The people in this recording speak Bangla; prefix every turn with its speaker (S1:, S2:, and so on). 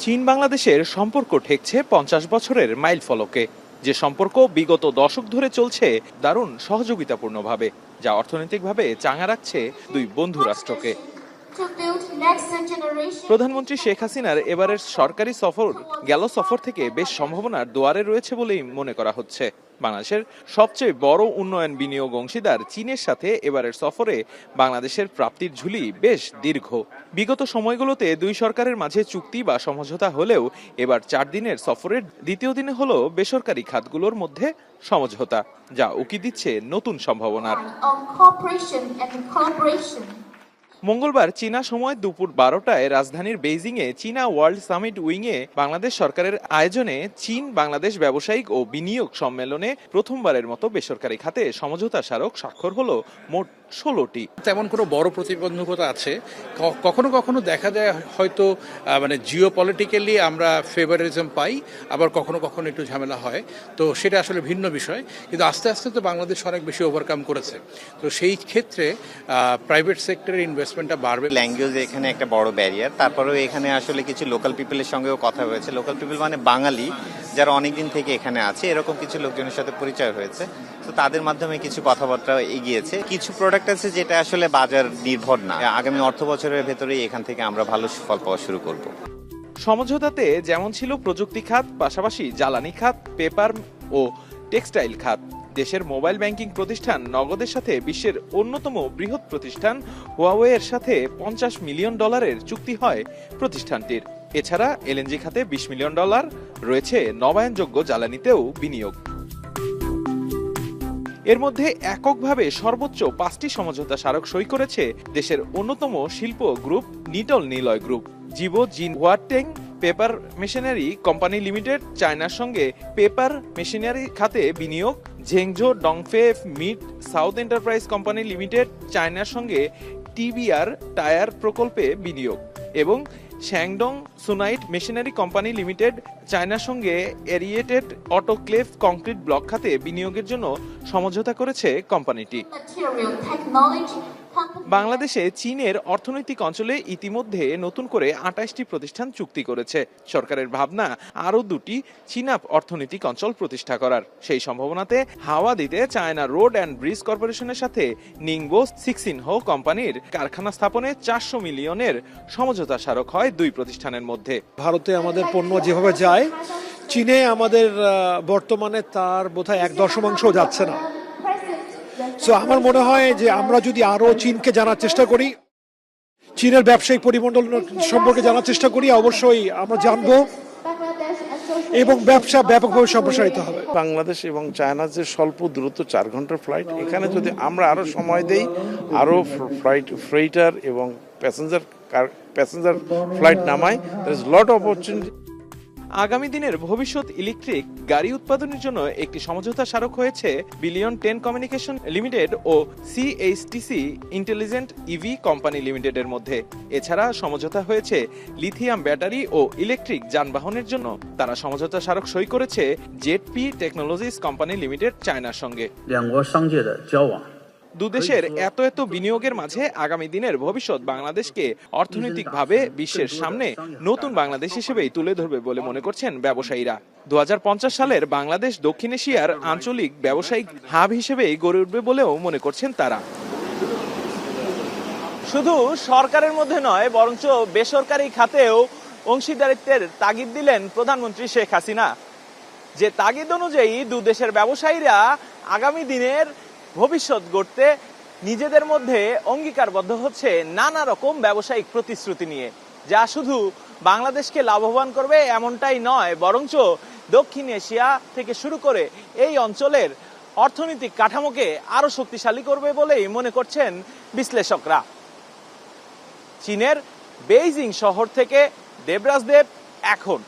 S1: চীন বাংলাদেশের সম্পর্ক ঠেকছে পঞ্চাশ বছরের মাইল ফলকে যে সম্পর্ক বিগত দশক ধরে চলছে দারুণ সহযোগিতাপূর্ণভাবে, যা অর্থনৈতিকভাবে চাঙা রাখছে দুই বন্ধু রাষ্ট্রকে. প্রধানমন্ত্রী শেখ হাসিনার এবারের সরকারি সফর গেল সফর থেকে বেশ সম্ভাবনার দোয়ারে রয়েছে বলেই মনে করা হচ্ছে বাংলাদেশের সবচেয়ে বড় উন্নয়ন বিনিয়োগ অংশীদার চীনের সাথে এবারের সফরে বাংলাদেশের প্রাপ্তির ঝুলি বেশ দীর্ঘ। বিগত সময়গুলোতে দুই সরকারের মাঝে চুক্তি বা সমঝোতা হলেও এবার চার দিনের সফরের দ্বিতীয় দিনে হলো বেসরকারি খাতগুলোর মধ্যে সমঝোতা, যা উকি দিচ্ছে নতুন সম্ভাবনার। মঙ্গলবার চীনা সময় দুপুর বারোটায় রাজধানীর বেইজিংয়ে চীনা ওয়ার্ল্ড সামিট উইংয়ে বাংলাদেশ সরকারের আয়োজনে চীন, বাংলাদেশ ব্যবসায়িক ও বিনিয়োগ সম্মেলনে প্রথমবারের মতো বেসরকারি খাতে সমঝোতা স্মারক স্বাক্ষর হল মোট ষোলোটি।
S2: তেমন কোনো বড় প্রতিবন্ধকতা আছে। কখনো কখনো দেখা যায় হয়তো মানে জিও পলিটিক্যালি আমরা ফেভারিজম পাই, আবার কখনো কখনো একটু ঝামেলা হয়। তো সেটা আসলে ভিন্ন বিষয়। কিন্তু আস্তে আস্তে তো বাংলাদেশ অনেক বেশি ওভারকাম করেছে। তো সেই ক্ষেত্রে প্রাইভেট সেক্টরের ইনভেস্টমেন্টটা বাড়বে।
S3: ল্যাঙ্গুয়েজ এখানে একটা বড় ব্যারিয়ার তারপরেও এখানে আসলে কিছু লোকাল পিপলের সঙ্গেও কথা হয়েছে। লোকাল পিপল মানে বাঙালি। যারা অনেকদিন থেকে এখানে আছে, এরকম কিছু লোকজনের সাথে পরিচয় হয়েছে। তো তাদের মাধ্যমে কিছু কথাবার্তা এগিয়েছে। কিছু প্রোডাক্ট আছে যেটা আসলে বাজার নির্ভর না। আগামী অর্থ বছরের ভেতরেই এখান থেকে আমরা ভালো সুফল পাওয়া শুরু করব।
S1: সমঝোতাতে যেমন ছিল প্রযুক্তি খাত, পাশাপাশি জ্বালানি খাত, পেপার ও টেক্সটাইল খাত। দেশের মোবাইল ব্যাংকিং প্রতিষ্ঠান নগদের সাথে বিশ্বের অন্যতম বৃহৎ প্রতিষ্ঠান হুয়াওয়ের সাথে পঞ্চাশ মিলিয়ন ডলারের চুক্তি হয় প্রতিষ্ঠানটির। এছাড়া এলএনজি খাতে বিশ মিলিয়ন ডলার, রয়েছে নবায়নযোগ্য জ্বালানিতেও বিনিয়োগ। এর মধ্যে এককভাবে সর্বোচ্চ পাঁচটি সমঝোতা স্মারক সই করেছে দেশের অন্যতম শিল্প group Nitol Niloy group. Zibo, জিন ওয়াটেং পেপার মেশিনারি কোম্পানি লিমিটেড চায়নার সঙ্গে পেপার মেশিনারি খাতে বিনিয়োগ। ঝেংঝো, ডংফে, মিট, সাউথ এন্টারপ্রাইজ কোম্পানি লিমিটেড চায়নার সঙ্গে টিবিআর টায়ার প্রকল্পে বিনিয়োগ। এবং শ্যাংডং সুনাইট মেশিনারি কোম্পানি লিমিটেড চায়নার সঙ্গে এরিয়েটেড অটোক্লেভ কংক্রিট ব্লক খাতে বিনিয়োগের জন্য সমঝোতা করেছে কোম্পানিটি. বাংলাদেশে চীনের অর্থনৈতিক অঞ্চলে ইতিমধ্যে নতুন করে আঠাশটি প্রতিষ্ঠান চুক্তি করেছে। সরকারের ভাবনা, আরও দুটি চীনা অর্থনৈতিক অঞ্চল প্রতিষ্ঠা করার। সেই সম্ভাবনাতে হাওয়া দিতে চায়না রোড অ্যান্ড ব্রিজ কর্পোরেশনের সাথে নিংবো সিক্সিনহো কোম্পানির কারখানা স্থাপনে চারশো মিলিয়নের সমঝোতা স্মারক হয় দুই প্রতিষ্ঠানের মধ্যে।
S4: ভারতে আমাদের পণ্য যেভাবে যায়, চীনে আমাদের বর্তমানে তার বোধহয় এক দশমাংশ যাচ্ছে না। সো আমার মনে হয় যে আমরা যদি আরও চীনকে জানার চেষ্টা করি, চীনের ব্যবসায়িক পরিমণ্ডল সম্পর্কে জানার চেষ্টা করি, অবশ্যই আমরা জানব এবং ব্যবসা ব্যাপকভাবে সম্প্রসারিত হবে।
S5: বাংলাদেশ এবং চায়নার যে স্বল্প দূরত্ব চার ঘণ্টার ফ্লাইট, এখানে যদি আমরা আরও সময় দেই, আরও ফ্লাইট, ফ্রেইটার এবং প্যাসেঞ্জার প্যাসেঞ্জার ফ্লাইট নামাই ইজ লট অপরচুনিটি
S1: আগামী দিনের ভবিষ্যৎ ইলেকট্রিক গাড়ি উৎপাদনের জন্য একটি সমঝোতা স্মারক হয়েছে বিলিয়ন টেন কমিউনিকেশন লিমিটেড ও সিএইচটিসি ইন্টেলিজেন্ট ইভি কোম্পানি লিমিটেডের মধ্যে। এছাড়া সমঝোতা হয়েছে লিথিয়াম ব্যাটারি ও ইলেকট্রিক যানবাহনের জন্য। তারা সমঝোতা স্মারক সই করেছে জেডপি টেকনোলজিস কোম্পানি লিমিটেড চায়নার সঙ্গে। দুদেশের এত এত বিনিয়োগের মাঝে আগামী দিনের ভবিষ্যৎ বাংলাদেশকে অর্থনৈতিকভাবে বিশ্বের সামনে নতুন বাংলাদেশ হিসেবেই তুলে ধরবে বলে মনে করছেন ব্যবসায়ীরা। দু সালের বাংলাদেশ দক্ষিণ এশিয়ার আঞ্চলিক ব্যবসায়িক হাব হিসেবেই গড়ে উঠবে বলেও মনে করছেন তারা। শুধু সরকারের মধ্যে নয়, বরঞ্চ বেসরকারি খাতেও অংশীদারিত্বের তাগিদ দিলেন প্রধানমন্ত্রী শেখ হাসিনা। যে তাগিদ অনুযায়ী দু দেশের ব্যবসায়ীরা আগামী দিনের ভবিষ্যৎ গড়তে নিজেদের মধ্যে অঙ্গীকারবদ্ধ হচ্ছে নানা রকম ব্যবসায়িক প্রতিশ্রুতি নিয়ে, যা শুধু বাংলাদেশকে লাভবান করবে এমনটাই নয়, বরঞ্চ দক্ষিণ এশিয়া থেকে শুরু করে এই অঞ্চলের অর্থনৈতিক কাঠামোকে আরও শক্তিশালী করবে বলেই মনে করছেন বিশ্লেষকরা। চীনের বেইজিং শহর থেকে দেবরাজ দেব এখন।